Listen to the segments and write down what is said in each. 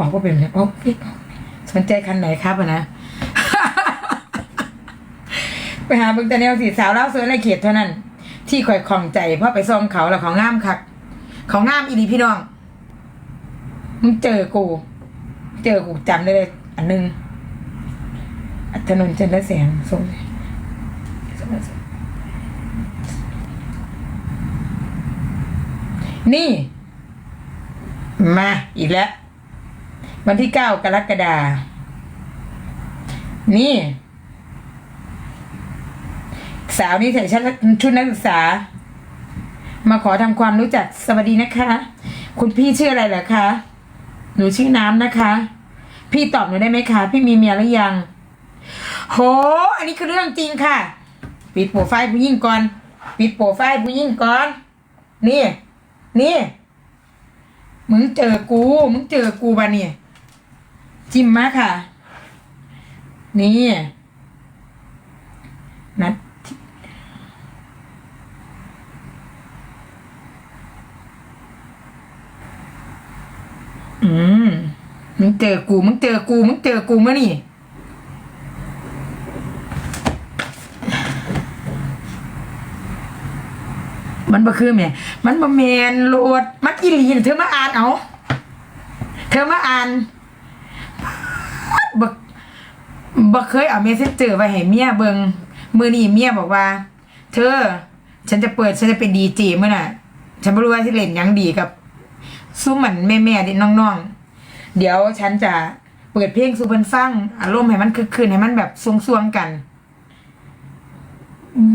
ออกก็เป็นแบบโอ้พี่สนใจคันไหนครับอะนะ ไปหาเบิ่งแต่แนวสีสาวเล่าวสวยในเขตเท่านั้น ที่ข่อยคลองใจเพราะไปซ่อมเขาแล้วเขางามคักเขางามอีหลีพี่น้องมึงเจอกู เจอกูจำได้เลย อันหนึงอัถนนจันทแสงสมาส่งนี่ มาอีกแล้ว วันที่เก้ากรกฎานี่ สาวนี่ใส่ชุดชุดนักศึกษา มาขอทำความรู้จักสวัสดีนะคะ คุณพี่ชื่ออะไรเหรอคะ หนูชื่อน้ำนะคะ พี่ตอบหนูได้ไหมคะ พี่มีเมียหรือยัง โห อันนี้คือเรื่องจริงค่ะ ปิดโปรไฟล์ผู้หญิงก่อน ปิดโปรไฟล์ผู้หญิงก่อน นี่ นี่ มึงเจอกู มึงเจอกูบะเนี่ย จิ้มมาค่ะ นี่นัดอืมมึงเจอกูมึงเจอกูมึงเจอกูเมื่อนี่มันบ่คือแม่มันบ่แมนโลดมันอีหลีเธอมาอ่านเอา เธอมาอ่าน บ่บ่เคยเอาเมสเซนเจอร์ไว้ให้เมียเบิงมือนี้เมียบอกว่า เธอ ฉันจะเปิดฉันจะเป็นดีเจมื้อน่ะ ฉันบ่รู้ว่าสิเล่นยังดีกับซุ้มเหมือนแม่แม่ดิน้องๆ เดี๋ยวฉันจะเปิดเพลงสู่เพิ่นฟังอารมณ์ให้มันคึกคืนให้มันแบบสวงๆกัน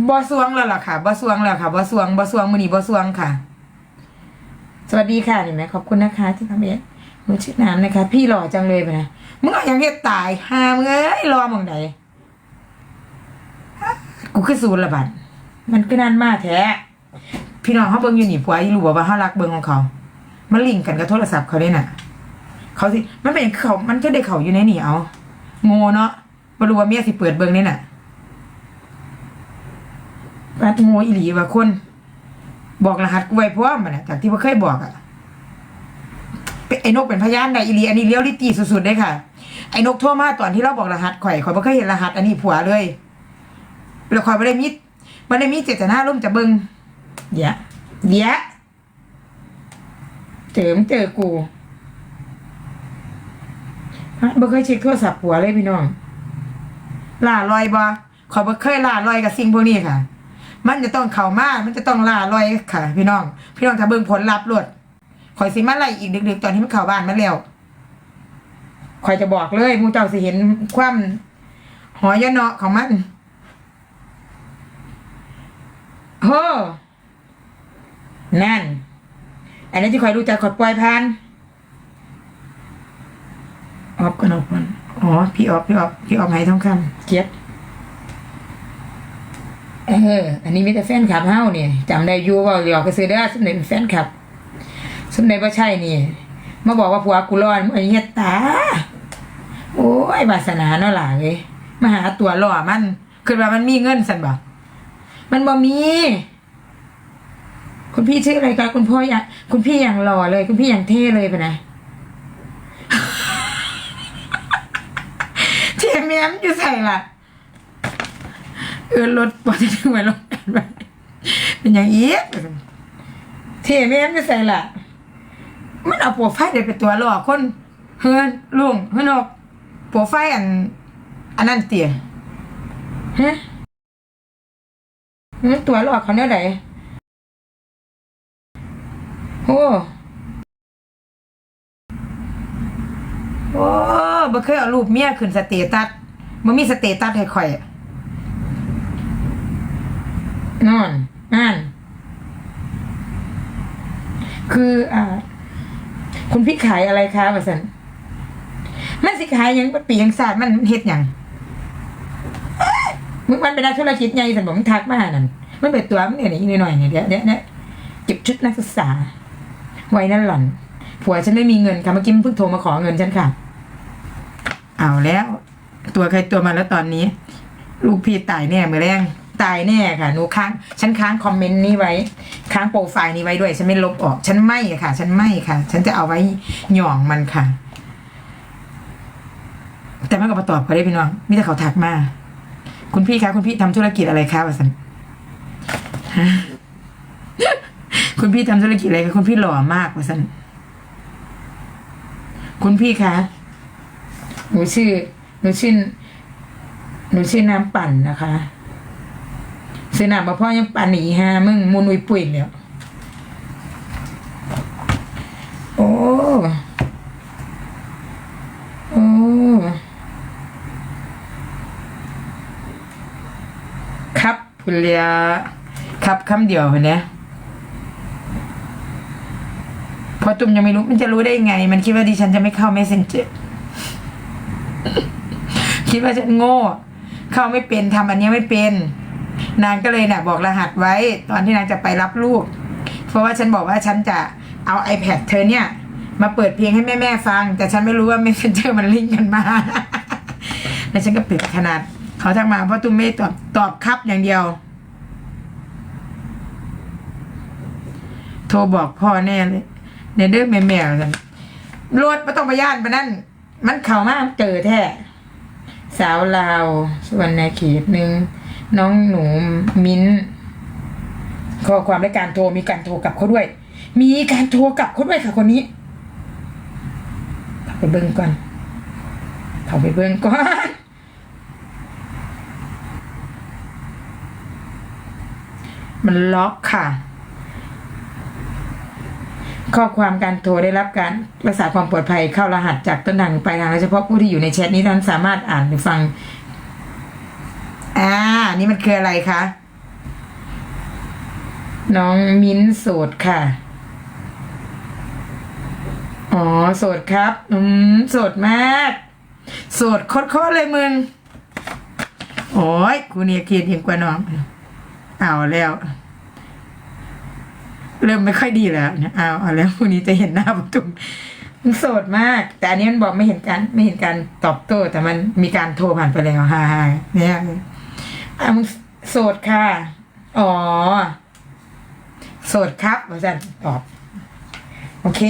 บ่สวงแล้วล่ะค่ะบ่สวงแล้วค่ะบ่สวงบ่สวงมือนีบ่สวงค่ะ สวัสดีค่ะเห็นไหมขอบคุณนะคะที่ทำเอง หนูชื่อน้ำนะคะ พี่หล่อจังเลยไปนะมึงเอาอย่างเฮ็ดตายหามึงเอ้ยรอมึงไหนกูคือศูนย์ละบัดมันก็นั่นมากแท้ พี่น้องเขาเบิ่งอยู่นี่ผัวอีรู้บ่ว่าเขารักเบิ่งของเขามันลิงก์กันกับโทรศัพท์เขาได้น่ะ เขาสิมันเป็นเขา มันก็ได้เขาอยู่ในนี่เอาโง่เนาะบ่รู้ว่าเมียสิเปิดเบิ่งนี่น่ะรัดงูอีหลีว่าคน บอกรหัสกูไว้พร้อมมันนะจากที่ว่าเคยบอกอะเป็น ไอ้นกเป็นพยานได้อีหลีอันนี้เลี้ยวลิตีสุดๆได้ค่ะ ไอ้นกโทรมาตอนที่เราบอกรหัสข่อยข่อยบ่เคยเห็นรหัส อันนี้ผัวเลยแล้วข่อยไม่ได้มีไม่ได้มีเจตนาร่วมจะเบิงเดี๋ยวเดี๋ยวเจอมงเจอกูบ่เคยเช็คโทรศัพท์ผัวเลยพี่น้องล่าลอยบ่ข่อยบ่เคยล่าลอยกับสิ่งพวกนี้ค่ะ มันจะต้องเข่ามามันจะต้องล่าลอยค่ะ พี่น้อง พี่น้องถ้าเบิ่งผลลัพธ์รวด ข่อยสิมาไล่อีกดึกๆตอนที่มันเข้าบ้านมาแล้วข่อยจะบอกเลยมูเจ้าสิเห็นความหอยเนาะของมันโหนั่น อันนี้ที่ข่อยรู้จักข่อยปล่อยผ่านออฟกันออฟกันอ๋อ พี่ออฟพี่ออฟพี่ออฟไหทองคำเกียรติเออ อันนี้มีแต่แฟนคลับเฮ้าเนี่ยจำได้ยูว่าหยอกก็ซื้อได้สมเด็จแฟนคลับ สมเด็จว่าใช่นี่ มาบอกว่าผัวกูรอนไอ้เหี้ยตา โอ้ยวาสนาเนาะหล่ะเอ้ยมาหาตัวหล่อมันคือว่ามันมีเงินสันบ่มันบ่มี คุณพี่ชื่ออะไรคะคุณพ่ออย่างคุณพี่อย่างหล่อเลย คุณพี่อย่างเท่เลยไปนะเทียมแม้มอยู่ใส่ละเออรถปอดจะถึงไปลงกันไปเป็นอย่างเอีกเทแม่ไม่ใส่ละ มันเอาโปรไฟล์เดี๋ยวไปตัวหลอกคนเฮือนลุงเฮือนอกโปรไฟล์อัน อันนั้นเตี๋ยฮะมันตัวหลอกเขาเนี่ยไหนโอ้โอ้บ่เคยเอารูปเมียขึ้นสเตตัสมันมีสเตตัสให้ข่อยนอนอ่านคืออ่า คุณพี่ขายอะไรคะวะสันมันสิขายยังมันปีหยังศาสตร์มันเฮ็ดยังมึงมันเป็นนักธุรกิจไงสันบอกมึงทักมานั่นมันเป็นตัวมันเนี่ยนี่หน่อยเนี่ยเดี๋ยวเดี๋ยวเนี่ยเก็บชุดนักศึกษา ไว้นั่นหล่อนผัวฉันไม่มีเงินค่ะเมื่อกี้มันเพิ่งโทรมาขอเงินฉันค่ะ เอาแล้ว ตัวใครตัวมันแล้วตอนนี้ ลูกพี่ตายแน่เมือแรง ตายแน่ค่ะหนูค้างฉันค้างคอมเมนต์นี้ไว้ ค้างโปรไฟล์นี้ไว้ด้วย ฉันไม่ลบออก ฉันไม่ค่ะ ฉันไม่ค่ะ ฉันจะเอาไว้หย่องมันค่ะ แต่มันก็มาตอบเขาได้พี่น้องมีแต่เขาทักมา คุณพี่คะคุณพี่ทำธุรกิจอะไรคะวะสันคุณพี่ทำธุรกิจอะไรคะคุณพี่หล่อมากวะสันคุณพี่คะหนูชื่อหนูชื่อหนูชื่อน้ำปั่นนะคะ ซื้อน้ำมาพ่อยังปั่นหนีฮะมึงมุนุยปุ๋ยแล้วโอ้โอ้ครับพุเลียครับคำเดียวเนไหมเพราะตุ้มยังไม่รู้มันจะรู้ได้ไง มันคิดว่าดิฉันจะไม่เข้า messenger คิดว่าฉันโง่ เข้าไม่เป็นทำอันเนี้ยไม่เป็น นางก็เลยน่ะบอกรหัสไว้ตอนที่นางจะไปรับลูก เพราะว่าฉันบอกว่าฉันจะเอา iPad เธอเนี่ย มาเปิดเพลงให้แม่แม่ๆฟัง แต่ฉันไม่รู้ว่า messenger มันลิงก์กันมา แล้วฉันก็ปิดขนาด เขาทักมาเพราะตุ้มไม่ตอบตอบครับอย่างเดียว โทรบอกพ่อแน่เลยในเด้อแม่แม่กันรถไม่ต้องไปย่านไปนั่น มันเข่ามากเจอแท้สาวลาวส่วนในเขตหนึ่ง น้องหนูมิ้นข้อความในการโทรมีการโทรกลับเขาด้วย มีการโทรกลับเขาด้วยค่ะคนนี้เขาไปเบิ้งก่อนเขาไปเบิ้งก่อนมันล็อกค่ะ ข้อความการโทรได้รับการรักษาความปลอดภัยเข้ารหัสจากต้นทางไปลายทางโดยเฉพาะผู้ที่อยู่ในแชทนี้นั้นสามารถอ่านหรือฟัง อ่า นี่มันคืออะไรคะ น้องมิ้นโสดค่ะ อ๋อโสดครับ อืมโสดมาก โสดโคตรๆเลยมึง โอ้ยกูเนี่ยเกลียดยิ่งกว่าน้อง เอาแล้ว เริ่มไม่ค่อยดีแล้วเนี่ยเอาเอาแล้วพรุ่งนี้จะเห็นหน้าประตุมมันโสดมาก แต่อันนี้มันบอกไม่เห็นการไม่เห็นการตอบโต้แต่มันมีการโทรผ่านไปแล้วฮ่าฮ่าเนี่ย อะมึงโสดค่ะ อ๋อ โสดครับอาจารย์ตอบ โอเค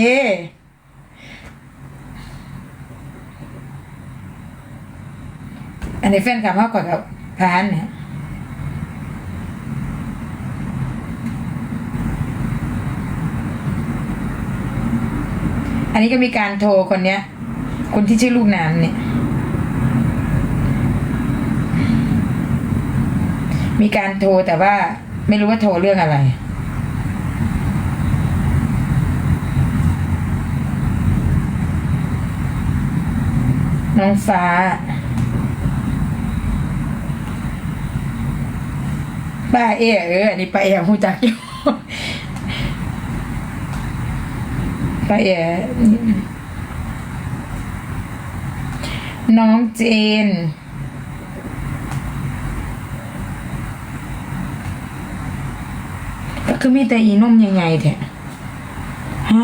อันนี้แฟนคลับเขากดกับพานเนี่ยอันนี้ก็มีการโทรคนเนี้ย คนที่ชื่อลูกน้ำเนี่ย มีการโทรแต่ว่าไม่รู้ว่าโทรเรื่องอะไร น้องฟ้า ป้าเอเอออันนี้ป้าเอ๋หูจักอยู่ป้าเอน้องเจน คือมีแต่อีนุ่มยังไงแท้ฮะ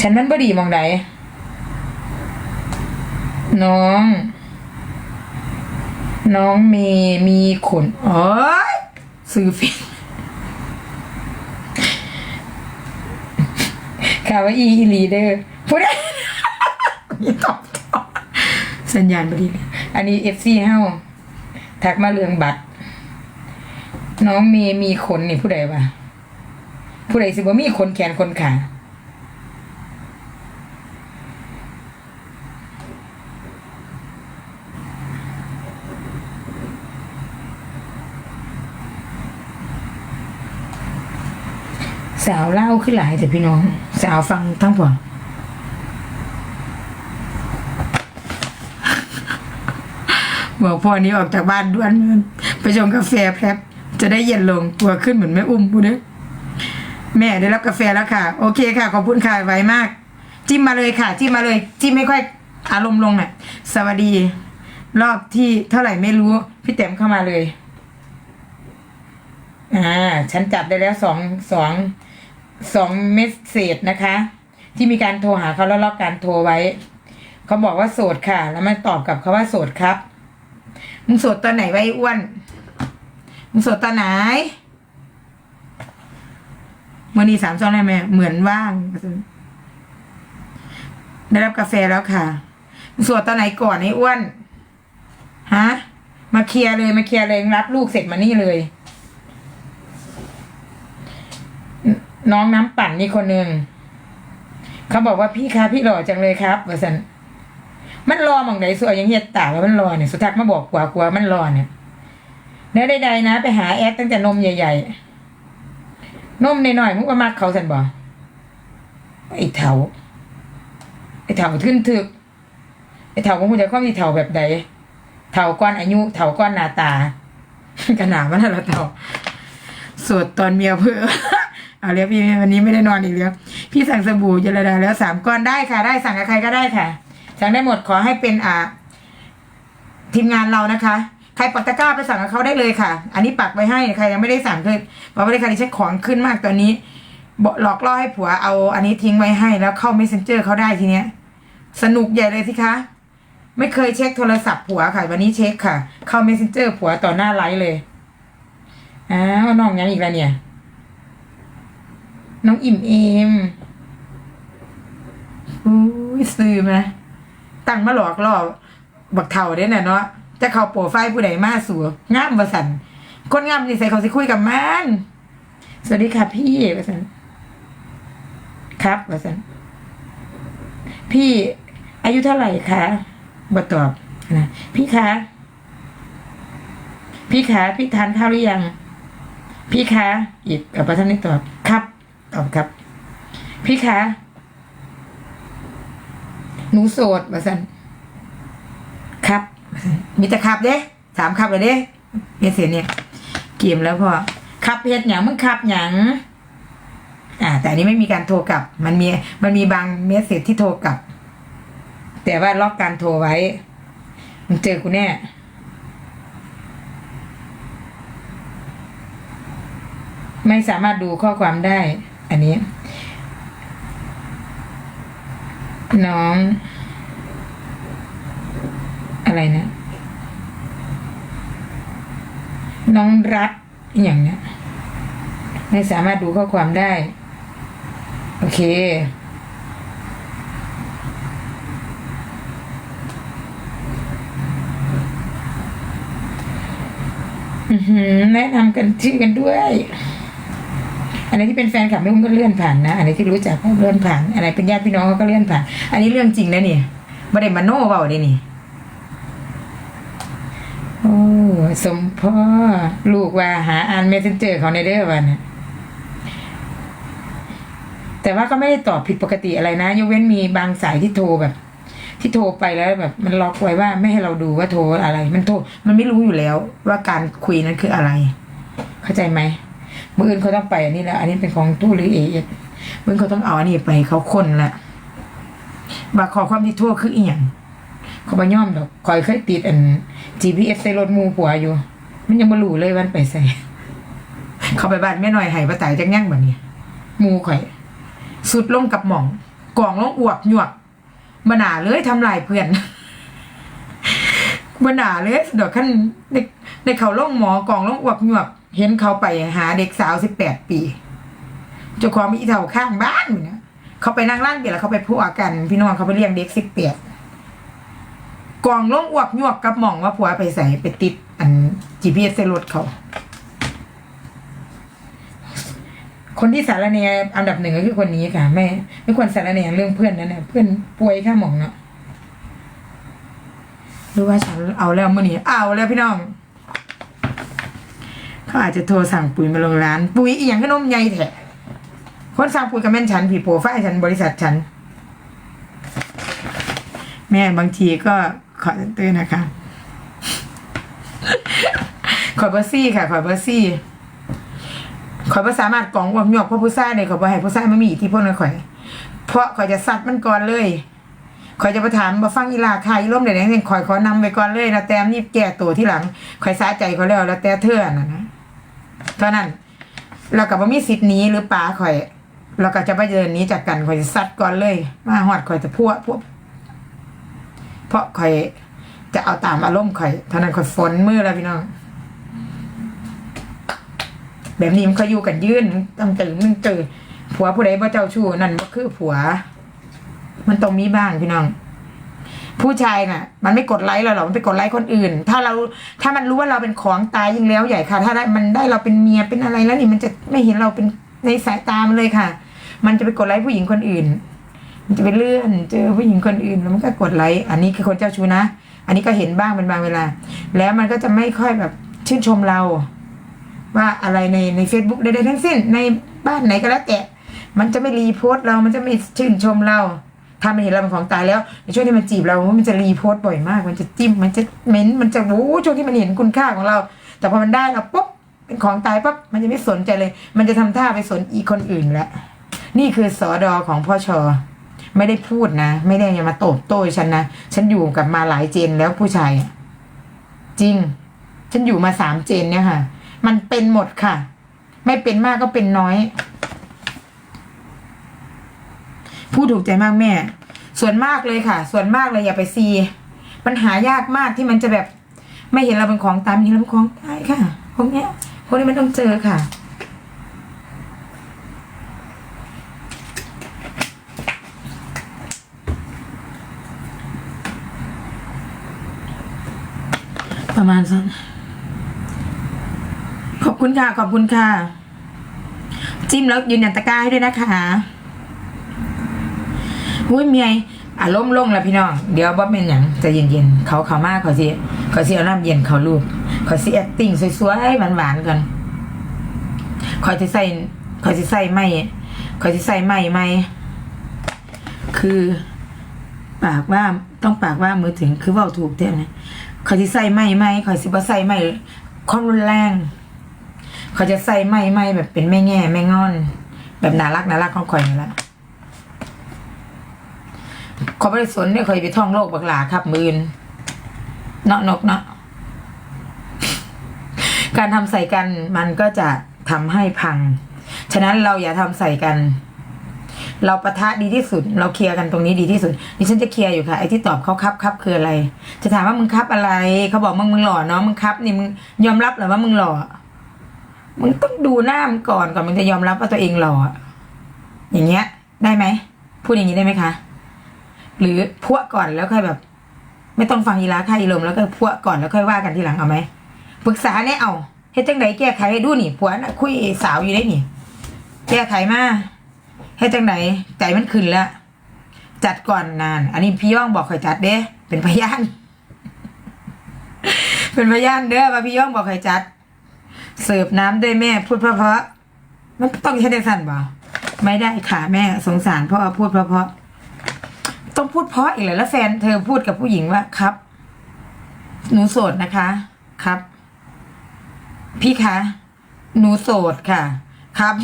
ฉันมันบดีมองใดน้อง น้องมีมีขนโอ้ยซื้อฟินข่าว่าอีลีเดอร์พูดได้มีตอบตอบสัญญาณบดี อันนี้เอฟซีเฮาทักมาเรื่องบัตร น้องเมมีขนนี่ผู้ใดวะผู้ใดสิบ่มีขนแขนขนขาสาวเล่าขึ้นหลายแต่พี่น้อง สาวฟังทั้งผลบอกพ่อนี้ออกจากบ้านด่วนไปชงกาแฟแป๊บ จะได้เย็นลงกลัวขึ้นเหมือนแม่อุ้มพูดเลแม่ได้รับกาแฟแล้วค่ะ โอเคค่ะ ขอบคุณค่ะไวมาก จิ้มมาเลยค่ะ จิ้มมาเลย จิ้มไม่ค่อยอารมณ์ลงอะ สวัสดี รอบที่เท่าไหร่ไม่รู้ พี่แต้มเข้ามาเลยอ่าฉันจับได้แล้วสองสองสองเมสเซจนะคะ ที่มีการโทรหาเขาแล้วล็อกการโทรไว้เขาบอกว่าโสดค่ะ แล้วมันตอบกลับเขาว่าโสดครับมึงโสดตอนไหนไว้อ้วน มึงสดตอนไหนมื่อนี้สามซองได้ไหมเหมือนว่าง ได้รับกาแฟแล้วค่ะสวดตอนไหนก่อนไอ้อ้วนฮะมาเคลียร์เลยมาเคลียร์เลยรับลูกเสร็จมานี่เลย น้องน้ำปั่นนี่คนหนึ่งเขาบอกว่าพี่คะพี่หล่อจังเลยครับว่าสันมันรอมองไหนสวยยังเฮียตาว่ามันรอเนี่ยสุทักมาบอกกว่ากว่ามันรอเนี่ย แล้วใดๆนะ ไปหาแอดตั้งแต่นมใหญ่ๆนมหน่อยๆมึงก็มากเขาสันบอกไอ้เถาไอ้เถาขึ้นถึกไอ้เถาของคุณจะก็มีเถาแบบใดเถาก้อนอายุเถาก้อนหน้าตาขนาดมันละเถาสวดตอนเมียเพื่อเอาเรียกพี่วันนี้ไม่ได้นอนอีกแล้ว พี่สั่งสบู่เจรดาแล้วสามก้อนได้ค่ะ ได้สั่งกับใครก็ได้ค่ะ สั่งได้หมดขอให้เป็นอ่าทีมงานเรานะคะ ใครปักตะกร้าไปสั่งกับเขาได้เลยค่ะ อันนี้ปักไว้ให้ใครยังไม่ได้สั่งคือบอกไม่ได้ใครเช็คของขึ้นมากตอนนี้หลอกล่อให้ผัวเอาอันนี้ทิ้งไว้ให้แล้วเข้า messenger เขาได้ทีเนี้ย สนุกใหญ่เลยสิคะไม่เคยเช็คโทรศัพท์ผัวค่ะ วันนี้เช็คค่ะ เข้า messenger ผัวต่อหน้าไลฟ์เลยอ้าวน้องยังอีกแล้วเนี่ย น้องอิ่มเอมอุ้ยซื้อไหมตั้งมาหลอกล่อบักเท่าเด้น่ะเนาะ จะเข้าโปรไฟล์ผู้ใดมาสัวงามประสันคนงามสิใส่เขาสิคุยกับมันสวัสดีค่ะพี่ประสันครับประสันพี่อายุเท่าไหร่คะบ่ตอบนะพี่คะพี่คะพี่ทานข้าวหรือยัง พี่คะอีกกับประธานนี่ตอบครับตอบครับ พี่คะหนูโสดมาสันครับว่าซั่น มีแต่ครับเด้สามครับเลยเด้เอเสียเนี่ยเกมแล้วพอครับเพชรหยังมึงครับหยังอ่า แต่อันนี้ไม่มีการโทรกลับ มันมีมันมีบางเมสเซจที่โทรกลับ แต่ว่าล็อกการโทรไว้มึงเจอกูแน่ไม่สามารถดูข้อความได้ อันนี้ น้อง อะไรนะน้องรักอย่างเนี้ยไม่สามารถดูข้อความได้ โอเค อือหือแนะนำกันชื่อกันด้วย อันไหนี้ที่เป็นแฟนคลับไม่คุ้มก็เลื่อนผ่านนะอันไหนี้ที่รู้จักก็เลื่อนผ่านอันไหนเป็นญาติพี่น้องก็เลื่อนผ่าน อันนี้เรื่องจริงนะนี่ไม่ได้มาโน่เบาเลยนี่ โอสมพ่อลูกว่าหาอ่านเมสเซนเจอร์เขาในเด้อวันนะแต่ว่าก็ไม่ได้ตอบผิดปกติอะไรนะยกเว้นมีบางสายที่โทรแบบ ที่โทรไปแล้วแบบ มันล็อกไว้ว่าไม่ให้เราดูว่าโทรอะไร มันโทรมันไม่รู้อยู่แล้ว ว่าการคุยนั้นคืออะไร เข้าใจไหมมืออื่นเขาต้องไปอันนี้แล้ว อันนี้เป็นของตู้หรือเอเอมืออเขาต้องเอาอันนี้ไปเขาคนละบาขอความที่โทษคืออีหยัง เขาบ่ย่อมดอกคอยเคยติดอัน GPS ใส่รถมูผัวอยู่ มันยังบ่รู้เลยวันไปใส่ เขาไปบ้านแม่หน่อยไห้ปะไตจังยั่งแบบนี้หมูข่อย สุดลงกับหม่องกล่องลงอวกหยวกบหนาเลยทำลายเพื่อนบหนาเลยดอกขั้นในในเขาล่องหมอกล่องล่องอวกหยวก เห็นเขาไปหาเด็กสาวสิบแปดปีเจ้าของมีอีเท่าข้างบ้านเนี่ยเขาไปนั่งร้านเบียร์แล้วเขาไปพูดกัน พี่น้องเขาไปเลี้ยงเด็กสิบแปด กล่องล่องอวกยวกกับมองว่าผัวไปใส่ไปติด อัน GPS ใส่รถเขา คนที่สารเนอันดับหนึ่งก็คือคนนี้ค่ะไม่ไม่ควรสารเนเรื่องเพื่อนนั่นนะเพื่อนป่วยข้าหมองเนาะรู้ว่าฉันเอาแล้วมื่อนี้เอาแล้วพี่น้องเขาอาจจะโทรสั่งปุ๋ยมาลงร้าน ปุ๋ยอีหยังขนมใหญ่แท้คนสั่งปุ๋ยกับแม่นฉันผีโปรไฟล์ฉันบริษัทฉัน แม่บางทีก็ ขอเตือนนะคะขอเบอร์ซี่ค่ะขอเบอร์ซี่ข่อยบ่สามารถกล่องวกหยวกเพราะผู้ชายเลยข่อยบ่ให้ผู้ชายมามีอิทธิพลกับข่อย เพราะข่อยจะซัดมันก่อนเลยข่อยจะไปถามบ่ฟังอีลาคายร่มเดี๋ยวนี้ข่อยขอนำไปก่อนเลยแล้วแต่นี่แก้ตัวที่หลังข่อยสาใจเขาแล้วแล้วแต่เธอน่ะนะเท่านั้นเราก็บ่มีสิทธิ์หนี้หรือปาข่อย เราก็จะไปเดินหนี้จากกันข่อยจะซัดก่อนเลย มาฮอดข่อยจะพัวพวก เพราะข่อยจะเอาตามอารมณ์ข่อยเท่านั้นข่อยฝนมือแล้วพี่น้อง แบบนี้มันเขาอยู่กันยืนต้องตื่นมึงตื่นผัวผู้ใดบ่เจ้าชู้นั่นบ่คือผัว มันต้องมีบ้างพี่น้อง ผู้ชายน่ะ มันไม่กดไลค์เราหรอกมันไปกดไลค์คนอื่น ถ้าเราถ้ามันรู้ว่าเราเป็นของตายยิ่งแล้วใหญ่ค่ะ ถ้าได้มันได้เราเป็นเมียเป็นอะไรแล้วนี่มันจะไม่เห็นเราเป็นในสายตามันเลยค่ะ มันจะไปกดไลค์ผู้หญิงคนอื่น มันจะไปเลื่อนเจอผู้หญิงคนอื่นแล้วมันก็กดไลค์อันนี้คือคนเจ้าชู้นะ อันนี้ก็เห็นบ้างเป็นบางเวลา แล้วมันก็จะไม่ค่อยแบบชื่นชมเรา ว่าอะไรในใน Facebook ใดๆทั้งสิ้นในบ้านไหนก็แล้วแต่มันจะไม่รีโพสต์เรา มันจะไม่ชื่นชมเรา ถ้ามันเห็นเราเป็นของตายแล้วในช่วงที่มันจีบเรา มันจะรีโพสต์บ่อยมาก มันจะจิ้ม มันจะเม้น มันจะโอ้ช่วงที่มันเห็นคุณค่าของเรา แต่พอมันได้เราปุ๊บ เป็นของตายปุ๊บ มันจะไม่สนใจเลย มันจะทำท่าไปสนอีกคนอื่นแล้วนี่คือสอดอของพ่อชอ ไม่ได้พูดนะ ไม่ได้อย่ามาโตบโต้ฉันนะ ฉันอยู่กับมาหลายเจนแล้วผู้ชาย จริง ฉันอยู่มาสามเจนเนี่ยค่ะ มันเป็นหมดค่ะ ไม่เป็นมากก็เป็นน้อย พูดถูกใจมากแม่ ส่วนมากเลยค่ะ ส่วนมากเลยอย่าไปซีปัญหายากมากที่มันจะแบบ ไม่เห็นเราเป็นของตายไม่เห็นเราเป็นของตายค่ะพวกเนี้ยพวกนี้มันต้องเจอค่ะ ประมาณสักขอบคุณค่ะ ขอบคุณค่ะ จิ้มแล้วยืนยันตะกร้าให้ด้วยนะคะหุ้ยเมียอารมณ์ลงแล้วพี่น้อง เดี๋ยวบ๊อบเป็นอย่างจะเย็นๆเขาเขามากเขาสิเขาสิเอาน้ำเย็นเขาลูกเขาสิแอคติ้งสวยๆหวานๆกันคอยจะใส่คอยจะใส่ไม่คอยจะใส่ไม่ไม่คือ ปากว่าต้องปากว่ามือถึงคือว่าถูกเท่าไห เขาจะใส่ไม่ไม่เขาสิบ่ใส่ไม่ความรุนแรง เขาจะใส่ไม่ไม่แบบเป็นแม่แง่แม่งอน แบบน่ารักน่ารักของข่อยนี่แหละขอบริสุทธิ์เนี่ยข่อยไปท่องโลกบักหลาครับมืนเนาะนกเนาะการทำใส่กันมันก็จะทำให้พัง ฉะนั้นเราอย่าทำใส่กัน เราปะทะดีที่สุด เราเคลียร์กันตรงนี้ดีที่สุดดิฉันจะเคลียร์อยู่ค่ะไอ้ที่ตอบเขาครับครับคืออะไร จะถามว่ามึงครับอะไรเขาบอกมึงมึงหล่อเนาะมึงครับนี่มึงยอมรับหรือว่ามึงหล่อมึงต้องดูหน้ามึงก่อนก่อนมึงจะยอมรับว่าตัวเองหล่ออย่างเงี้ย ได้ไหมพูดอย่างนี้ได้ไหมคะ หรือพวกก่อนแล้วค่อยแบบ ไม่ต้องฟังอีลาค่าอีลมแล้วก็พวกก่อนแล้วค่อยว่ากันทีหลังเอาไหมปรึกษาเนี่ยเอาเฮ็ดจังไดแก้ไขให้ดูนี่ผัวน่ะคุยสาวอยู่ได้นี่ แก้ไขมา เฮ็ดจังไดใจมันขึ้นแล้ว จัดก่อนนาน อันนี้พี่ย่องบอกข่อยจัดเด้ เป็นพยาน เป็นพยานเด้อว่าพี่ย่องบอกข่อยจัด เสิร์ฟน้ำด้วยแม่พูดเพราะๆมันต้องใช้ได้สั่นบ่ไม่ได้ค่ะแม่สงสารพ่อพูดเพราะๆต้องพูดเพราะอีกเลยแล้วแฟนเธอพูดกับผู้หญิงว่าครับ หนูโสดนะคะครับ พี่คะ หนูโสดค่ะ ครับ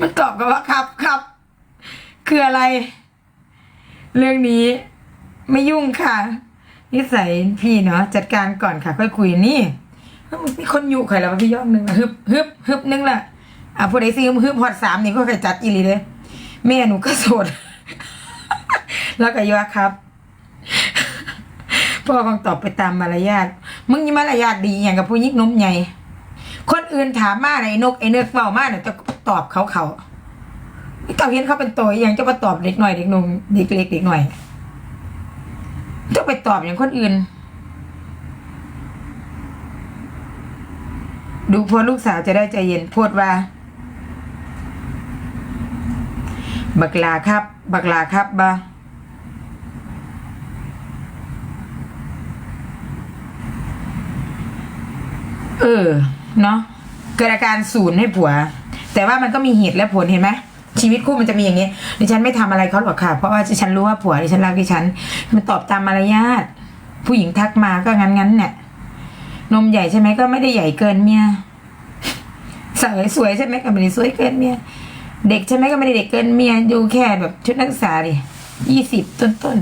มันตอบกันว่าครับครับ คืออะไร เรื่องนี้ไม่ยุ่งค่ะ นิสัยพี่เนาะจัดการก่อนค่ะ ค่อยคุยนี่มีคนอยู่ใครแล้ววะพี่ยอดนึงฮึบฮึบฮึบนึงละอะผู้ใดซื้อฮึบฮอดสามนี่ก็เคยจัดอีหลีเลยแม่หนูก็โสด แล้วก็ยว่าครับพ่อคงตอบไปตามมารยาทมึงยี่มารยาทดีอย่างกับผู้ยิกนมใหญ่คนอื่นถามมาไอ้นกไอ้เนื้อเปล่ามาเนี่ยจะ ตอบเขาเขาไม่ต้องเห็นเขาเป็นตัวย่างจะมาตอบเด็กหน่อยเด็กหนุ่มเด็กเล็กเด็กหน่อยจะไปตอบอย่างคนอื่น ดูพอลูกสาวจะได้ใจเย็นพูดว่า บักลาครับ บักลาครับบ้าเออ เนาะเกิดอาการศูนย์ให้ผัว แต่ว่ามันก็มีเหตุและผลเห็นไหมชีวิตคู่มันจะมีอย่างนี้ดิฉันไม่ทำอะไรเขาหรอกค่ะ เพราะว่าดิฉันรู้ว่าผัวดิฉันรักดิฉัน มันตอบตามมารยาทผู้หญิงทักมาก็งั้นงั้นเนี่ยนมใหญ่ใช่ไหมก็ไม่ได้ใหญ่เกินเมียสวยสวยใช่ไหมก็ไม่ได้สวยเกินเมียเด็กใช่ไหมก็ไม่ได้เด็กเกินเมียดูแค่แบบชุดนักศึกษาดิยี่สิบต้นต้น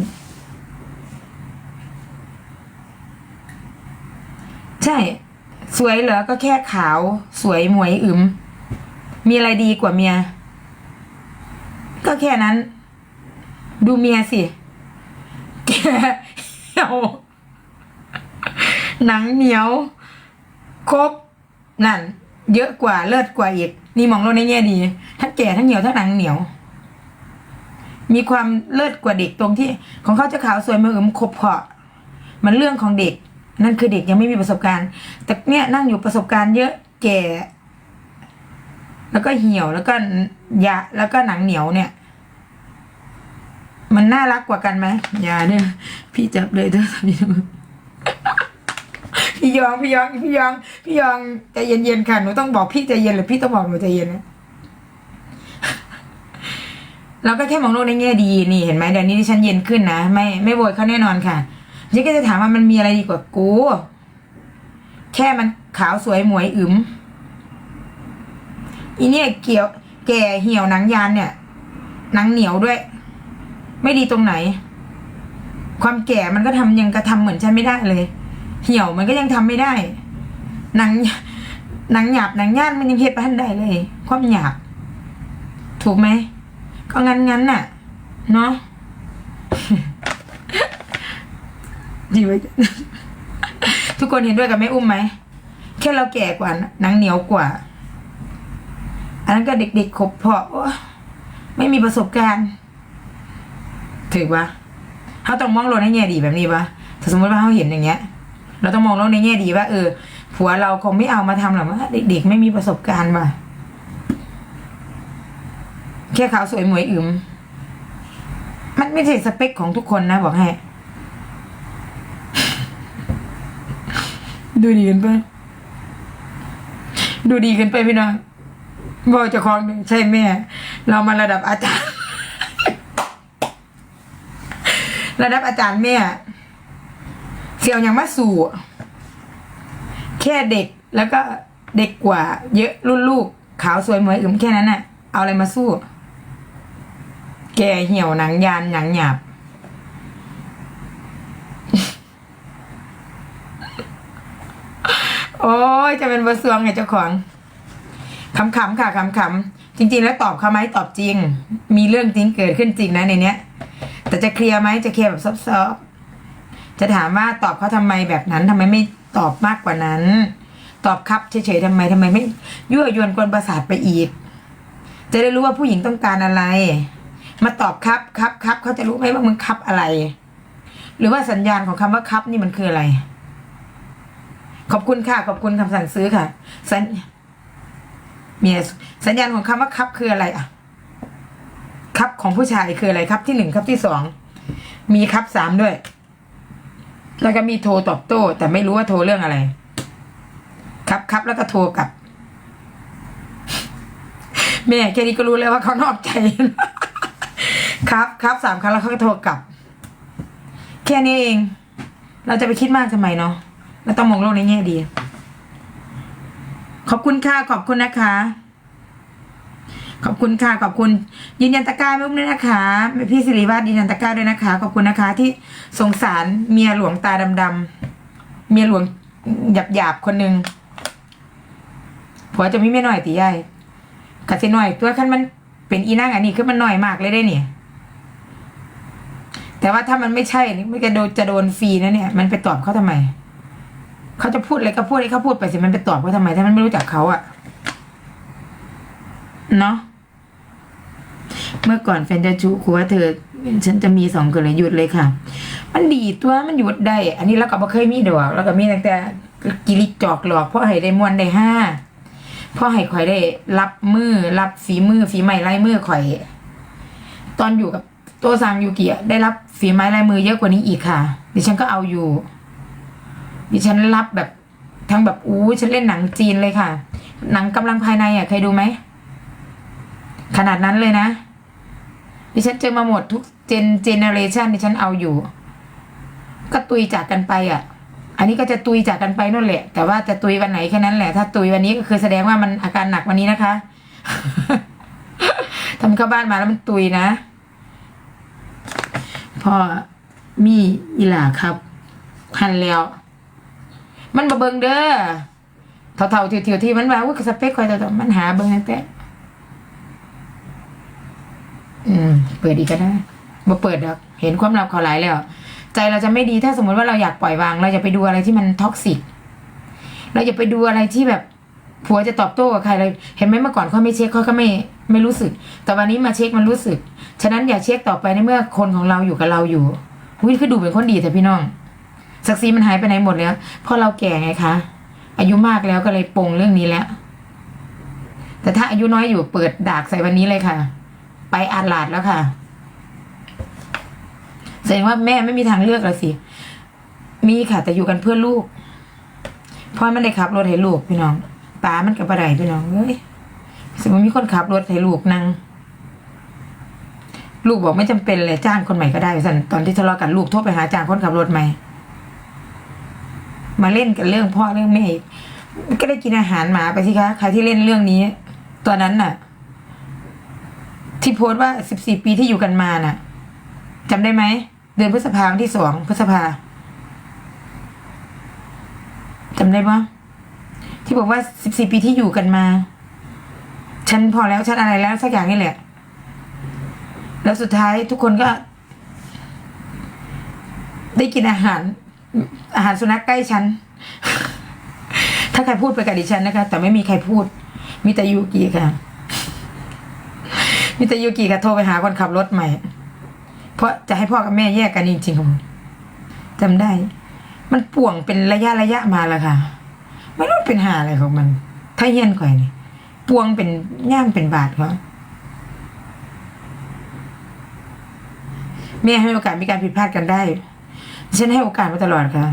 ใช่ สวยเหรอก็แค่ขาว สวยหมวยอึม มีอะไรดีกว่าเมีย ก็แค่นั้น ดูเมียสิ แกเหี่ยวหนังเหนียว ครบ นั่น เยอะกว่าเลิศกว่าอีก นี่มองโลกในแง่ดี ทั้งแก่ทั้งเหนียวทั้งหนังเหนียว มีความเลิศกว่าเด็กตรงที่ ของเขาจะขาวสวยมาอึมครบเพาะ มันเรื่องของเด็ก นั่นคือเด็กยังไม่มีประสบการณ์ แต่เนี่ยนั่งอยู่ประสบการณ์เยอะแก่ แล้วก็เหี่ยวแล้วก็ยาแล้วก็หนังเหนียวเนี่ย มันน่ารักกว่ากันไหมอย่าเนี่ยพี่จับเลยเถอะพี่น้องพี่ยองพี่ยองพี่ยองพี่ยองใจเย็นๆค่ะหนูต้องบอกพี่ใจเย็นหรือพี่ต้องบอกหนูใจเย็นนะเราก็แค่มองโลกในแง่ดีนี่เห็นไหมเดี๋ยวนี้ที่ฉันเย็นขึ้นนะไม่ไม่โวยเขาแน่นอนค่ะฉันก็จะถามว่ามันมีอะไรดีกว่ากู แค่มันขาวสวยหมวยอึม อีเนี่ยเกี่ยว แก่เหี่ยวหนังยานเนี่ย หนังเหนียวด้วย ไม่ดีตรงไหน ความแก่มันก็ทำยังกระทำเหมือนฉันไม่ได้เลย เหี่ยวมันก็ยังทำไม่ได้ หนังหนังหยาบหนังย่านมันยังเฮ็ดไปทันได้เลย ความหยาบถูกไหมก็งั้นงั้นน่ะ เนาะดีไว้ทุกคนเห็นด้วยกับแม่อุ้มไหมแค่เราแก่กว่าหนังเหนียวกว่า นนั้นก็เด็กๆขบเพาะโอ๊ยไม่มีประสบการณ์ถือปะเขาต้องมองโลกในแง่ดีแบบนี้ปะถ้าสมมติว่าเขาเห็นอย่างเงี้ย เราต้องมองโลกในแง่ดีว่าเออ ผัวเราคงไม่เอามาทำหรอกว่าเด็กๆไม่มีประสบการณ์ว่ะแค่ขาวสวยหมวยอึมมันไม่ใช่สเปคของทุกคนนะบอกให้ ดูดีกันไป ดูดีกันไปพี่น้อง บอกเจะคลองหนึ่งใช่แม่ เรามาระดับอาจารย์ ระดับอาจารย์แม่ เสี่ยวยังมาสู่ แค่เด็กแล้วก็เด็กกว่า เยอะรุ่นลูก ขาวสวยเหมยอึมแค่นั้นน่ะ เอาอะไรมาสู้ แกเหี่ยวหนังยานหนังหยาบโอ้ย จะเป็นบะซวงไงเจ้าของ ขำๆค่ะขำๆจริง ๆ แล้วตอบเขาไหมตอบจริง มีเรื่องจริงเกิดขึ้นจริงนะในเนี้ย แต่จะเคลียร์ไหมจะเคลียร์แบบซอฟๆจะถามว่าตอบเขาทำไมแบบนั้นทำไมไม่ตอบมากกว่านั้น ตอบครับเฉยๆทำไมทำไมไม่ยั่วยวนกวนประสาทไปอีก จะได้รู้ว่าผู้หญิงต้องการอะไร มาตอบครับครับครับเขาจะรู้ไหมว่ามึงครับอะไร หรือว่าสัญญาณของคำว่าครับนี่มันคืออะไร ขอบคุณค่ะขอบคุณคำสั่งซื้อค่ะสัญ มีสัญญาณของคำว่าคับคืออะไรอะคับของผู้ชายคืออะไรครับที่หนึ่งครับที่สองมีครับสามด้วย แล้วก็มีโทรตอบโต้ แต่ไม่รู้ว่าโทรเรื่องอะไร ครับครับแล้วก็โทรกลับ แม่แค่นี้ก็รู้แล้วว่าเขานอกใจ ครับครับสามครั้งแล้วเขาก็โทรกลับ แค่นี้เอง เราจะไปคิดมากทำไมเนาะเราต้องมองโลกในแง่ดี ขอบคุณค่ะ ขอบคุณนะคะ ขอบคุณค่ะ ขอบคุณ ยืนยันตะกร้าไม่อุ้มด้วยนะคะ พี่สิริวัฒน์ยืนยันตะกร้าด้วยนะคะ ขอบคุณนะคะ ที่สงสารเมียหลวงตาดำๆเมียหลวงหยาบๆคนหนึ่งผัวจะมีไม่หน่อยตีใหญ่กัสิหน่อย ตัวขั้นมันเป็นอีนั่งอันนี้คือมันหน่อยมากเลยได้เนี่ย แต่ว่าถ้ามันไม่ใช่นี่ไม่จะโดนจะโดนฟรีนะเนี่ย มันไปตอบเขาทำไม เขาจะพูดอะไรก็พูดให้เขาพูดไปสิมันไปตอบเขาทำไมถ้ามันไม่รู้จักเขาอะเนาะเมื่อก่อนแฟนจะจุครูว่าเธอ ฉันจะมีสองคนเลยหยุดเลยค่ะ มันดีตัวมันหยุดได้ อันนี้เราก็บ่เคยมีดอกแล้วก็มีตั้งแต่กิริจอกหลอกเพราะให้ได้มวนได้ห้าเพราะให้ข่อยได้ รับมือรับฝีมือฝีไม้ลายมือข่อย ตอนอยู่กับโตซังยูกิอะได้รับฝีไม้ลายมือเยอะกว่านี้อีกค่ะ ดิฉันก็เอาอยู่ ดิฉันรับแบบทั้งแบบอู้ฉันเล่นหนังจีนเลยค่ะ หนังกำลังภายในอะเคยดูไหมขนาดนั้นเลยนะ ดิฉันเจอมาหมดทุกเจนเจเนเรชันดิฉันเอาอยู่ ก็ตุยจากกันไปอะ อันนี้ก็จะตุยจากกันไปนั่นแหละ แต่ว่าจะตุยวันไหนแค่นั้นแหละ ถ้าตุยวันนี้ก็คือแสดงว่ามันอาการหนักวันนี้นะคะทำเข้าบ้านมาแล้วมันตุยนะพ่อมีอีหล่าครับหันแล้ว มันมาเบิ่งเด้อเท่าๆเที่ยวๆที่มันว่าอุ้ยสเปคคอยแต่มันหาเบิงตั้งแต่อืมเปิดอีกก็ได้มาเปิดดอกเห็นความลับเขาหลายแล้ว ใจเราจะไม่ดีถ้าสมมติว่าเราอยากปล่อยวาง เราจะไปดูอะไรที่มันท็อกซิกเราจะไปดูอะไรที่แบบผัวจะตอบโต้กับใครเลยเห็นไหมเมื่อก่อนเขาไม่เช็คเขาก็ไม่ไม่รู้สึก แต่วันนี้มาเช็คมันรู้สึก ฉะนั้นอย่าเช็คต่อไปในเมื่อคนของเราอยู่กับเราอยู่วิคือดูเป็นคนดีแต่พี่น้อง ศักดิ์ศรีมันหายไปไหนหมดแล้วเพราะเราแก่ไงคะอายุมากแล้วก็เลยปงเรื่องนี้แล้ว แต่ถ้าอายุน้อยอยู่เปิดดากใส่วันนี้เลยค่ะ ไปอาดลาดแล้วค่ะแสดงว่าแม่ไม่มีทางเลือกแล้วสิ มีค่ะ แต่อยู่กันเพื่อลูกพราะมันได้ขับรถให้ลูกพี่น้องป้ามันกับอะไรพี่น้องเอ้ยสมมติมีคนขับรถให้ลูกนั่งลูกบอกไม่จำเป็นเลยจ้างคนใหม่ก็ได้สันตอนที่ทะเลาะกันลูกโทรไปหาจ้างคนขับรถใหม่ มาเล่นกันเรื่องพ่อเรื่องแม่ก็ได้กินอาหารหมาไปสิคะใครที่เล่นเรื่องนี้ตอนนั้นน่ะ ที่โพสต์ว่าสิบสี่ปีที่อยู่กันมาน่ะจำได้ไหม เดือนพฤษภาวันที่สองพฤษภาจำได้ปะที่บอกว่าสิบสี่ปีที่อยู่กันมา ฉันพอแล้วฉันอะไรแล้วสักอย่างนี่แหละ แล้วสุดท้ายทุกคนก็ ได้กินอาหาร อาหารสุนัขใกล้ฉัน ถ้าใครพูดไปกับดิฉันนะคะ แต่ไม่มีใครพูดมีแต่ยูกิค่ะมีแต่ยูกิค่ะโทรไปหาคนขับรถใหม่ เพราะจะให้พ่อกับแม่แยกกันจริงๆค่ะผมจำได้ มันป่วงเป็นระยะระยะมาแล้วค่ะ ไม่รู้เป็นหาอะไรของมัน ถ้าเย็นก่อยนี่ป่วงเป็นย่ามเป็นบาทเขาแม่ให้โอกาสมีการผิดพลาดกันได้ ฉันให้โอกาสมาตลอดค่ะ